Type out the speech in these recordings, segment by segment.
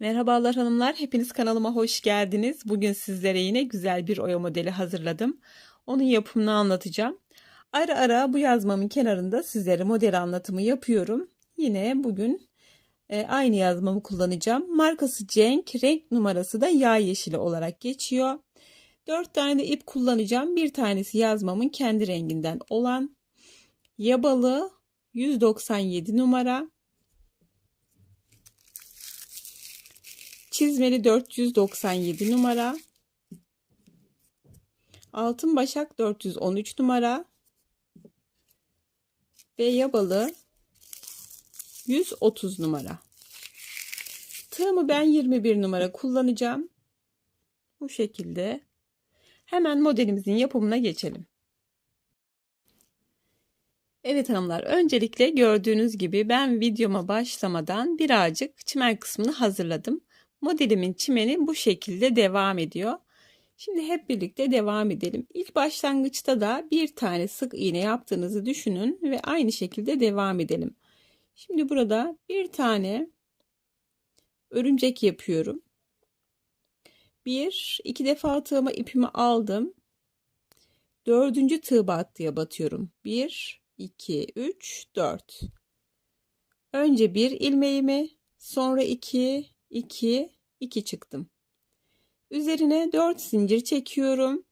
Merhabalar hanımlar, hepiniz kanalıma hoş geldiniz. Bugün sizlere yine güzel bir oya modeli hazırladım. Onun yapımını anlatacağım. Ara ara bu yazmamın kenarında sizlere model anlatımı yapıyorum. Yine bugün e, aynı yazmamı kullanacağım. Markası Cenk, renk numarası da yağ yeşili olarak geçiyor. 4 tane de ip kullanacağım. Bir tanesi yazmamın kendi renginden olan yabalı 197 numara. Çizmeli 497 numara. Altın başak 413 numara. Ve yabalı 130 numara. Tığımı ben 21 numara kullanacağım. Bu şekilde. Hemen modelimizin yapımına geçelim. Evet hanımlar öncelikle gördüğünüz gibi ben videoma başlamadan birazcık çimen kısmını hazırladım. Modelimin çimeni bu şekilde devam ediyor. Şimdi hep birlikte devam edelim. İlk başlangıçta da bir tane sık iğne yaptığınızı düşünün ve aynı şekilde devam edelim. Şimdi burada bir tane örümcek yapıyorum. Bir, iki defa tığıma ipimi aldım. Dördüncü tığ battıya batıyorum. Bir, iki, üç, dört. Önce bir ilmeğimi, sonra iki, 2 2 çıktım. Üzerine 4 zincir çekiyorum.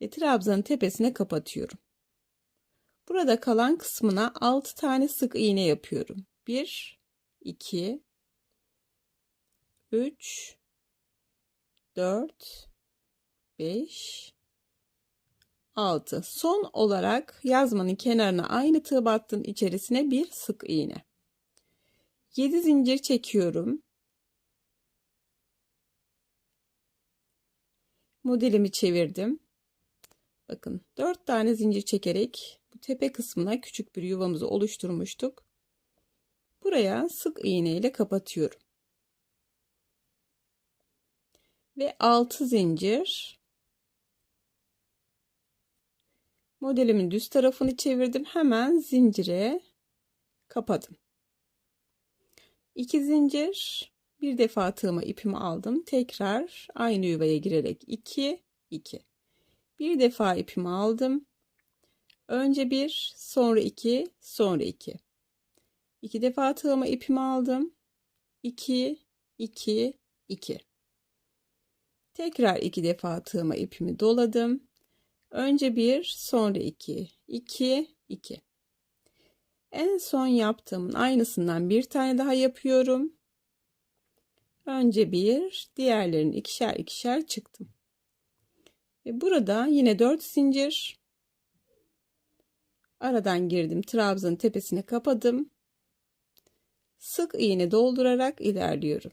Ve trabzanın tepesine kapatıyorum. Burada kalan kısmına 6 tane sık iğne yapıyorum. 1 2 3 4 5 6 son olarak yazmanın kenarına aynı tığ battığın içerisine bir sık iğne 7 zincir çekiyorum. Modelimi çevirdim. Bakın 4 tane zincir çekerek bu tepe kısmına küçük bir yuvamızı oluşturmuştuk. Buraya sık iğne ile kapatıyorum. Ve 6 zincir modelimin düz tarafını çevirdim. Hemen zincire kapadım. 2 zincir bir defa tığıma ipimi aldım. Tekrar aynı yuvaya girerek 2 2 bir defa ipimi aldım. Önce bir sonra 2 sonra 2 iki defa tığıma ipimi aldım. 2 2 2 tekrar iki defa tığıma ipimi doladım. Önce bir sonra 2 2 2 en son yaptığımın aynısından bir tane daha yapıyorum. Önce bir, diğerlerini ikişer ikişer çıktım. Ve burada yine 4 zincir. Aradan girdim. Trabzanın tepesine kapadım. Sık iğne doldurarak ilerliyorum.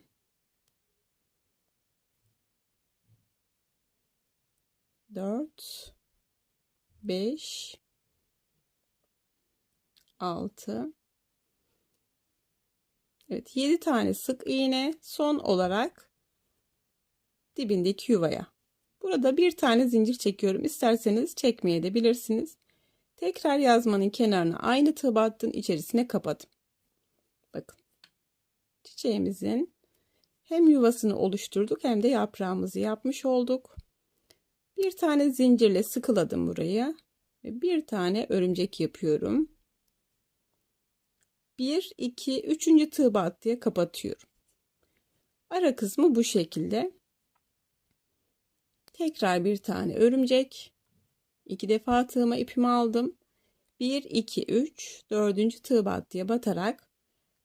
Dört, beş, 6 Evet 7 tane sık iğne son olarak dibindeki yuvaya. Burada bir tane zincir çekiyorum. İsterseniz çekmeye de bilirsiniz. Tekrar yazmanın kenarına aynı tığ battığın içerisine kapadım. Bakın. Çiçeğimizin hem yuvasını oluşturduk hem de yaprağımızı yapmış olduk. Bir tane zincirle sıkıladım buraya bir tane örümcek yapıyorum. 1 2 3. tığ battıya kapatıyorum. Ara kısmı bu şekilde. Tekrar bir tane örümcek. iki defa tığıma ipimi aldım. 1 2 3 4. tığ battıya batarak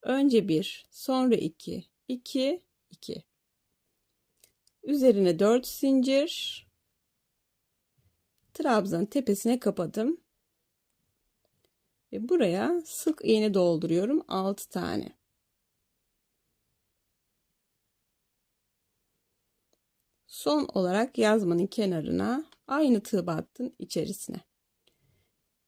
önce 1 sonra 2 2 2 üzerine 4 zincir trabzanın tepesine kapadım ve buraya sık iğne dolduruyorum 6 tane. Son olarak yazmanın kenarına aynı tığ battın içerisine.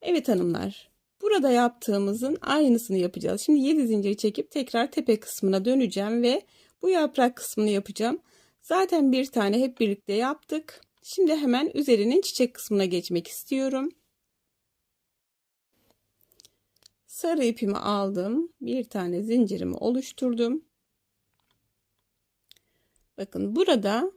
Evet hanımlar. Burada yaptığımızın aynısını yapacağız. Şimdi 7 zincir çekip tekrar tepe kısmına döneceğim ve bu yaprak kısmını yapacağım. Zaten bir tane hep birlikte yaptık. Şimdi hemen üzerinin çiçek kısmına geçmek istiyorum. Sarı ipimi aldım. Bir tane zincirimi oluşturdum. Bakın burada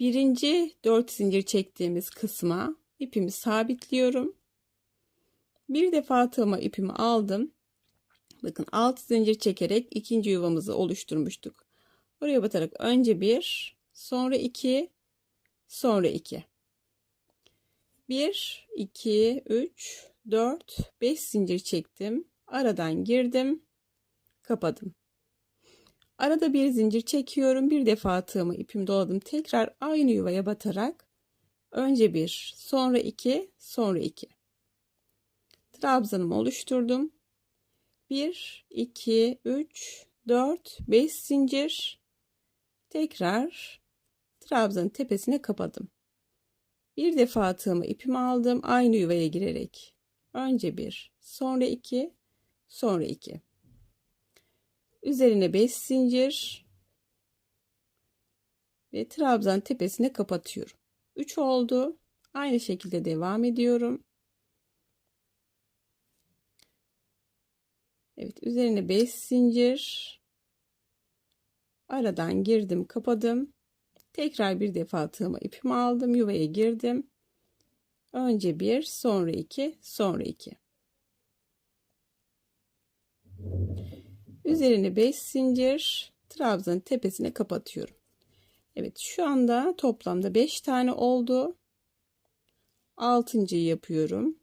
birinci dört zincir çektiğimiz kısma ipimi sabitliyorum. Bir defa tığıma ipimi aldım. Bakın 6 zincir çekerek ikinci yuvamızı oluşturmuştuk. Oraya batarak önce bir, sonra iki, sonra iki. Bir, iki, üç, dört, beş zincir çektim. Aradan girdim, kapadım. Arada bir zincir çekiyorum. Bir defa tığımı ipimi doladım. Tekrar aynı yuvaya batarak önce bir, sonra iki, sonra iki. Trabzanımı oluşturdum. 1, 2, 3, 4, 5 zincir. Tekrar trabzanın tepesine kapadım. Bir defa tığımı ipimi aldım. Aynı yuvaya girerek. Önce bir, sonra iki, sonra iki. Üzerine 5 zincir. Ve trabzan tepesine kapatıyorum. 3 oldu. Aynı şekilde devam ediyorum. Evet üzerine 5 zincir. Aradan girdim kapadım. Tekrar bir defa tığıma ipimi aldım. Yuvaya girdim. Önce bir sonra iki sonra iki. Üzerine 5 zincir. Trabzanın tepesine kapatıyorum. Evet şu anda toplamda 5 tane oldu. 6. yapıyorum.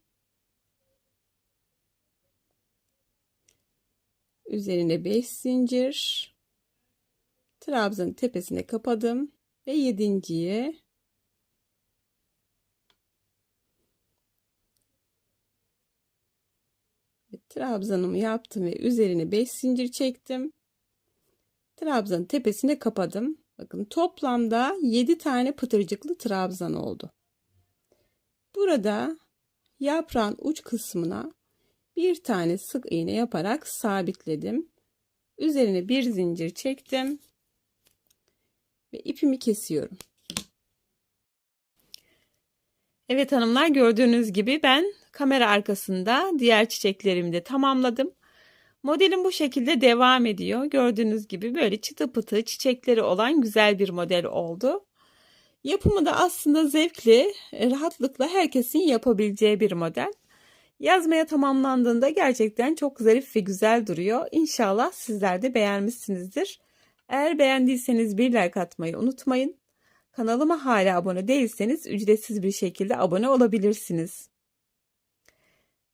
Üzerine 5 zincir. Trabzanın tepesine kapadım ve yedinciye trabzanımı yaptım ve üzerine 5 zincir çektim. Trabzanın tepesine kapadım. Bakın toplamda 7 tane pıtırcıklı trabzan oldu. Burada yaprağın uç kısmına bir tane sık iğne yaparak sabitledim. Üzerine bir zincir çektim ve ipimi kesiyorum. Evet hanımlar gördüğünüz gibi ben kamera arkasında diğer çiçeklerimi de tamamladım. Modelim bu şekilde devam ediyor. Gördüğünüz gibi böyle çıtı pıtı çiçekleri olan güzel bir model oldu. Yapımı da aslında zevkli, rahatlıkla herkesin yapabileceği bir model. Yazmaya tamamlandığında gerçekten çok zarif ve güzel duruyor. İnşallah sizler de beğenmişsinizdir. Eğer beğendiyseniz bir like atmayı unutmayın. Kanalıma hala abone değilseniz ücretsiz bir şekilde abone olabilirsiniz.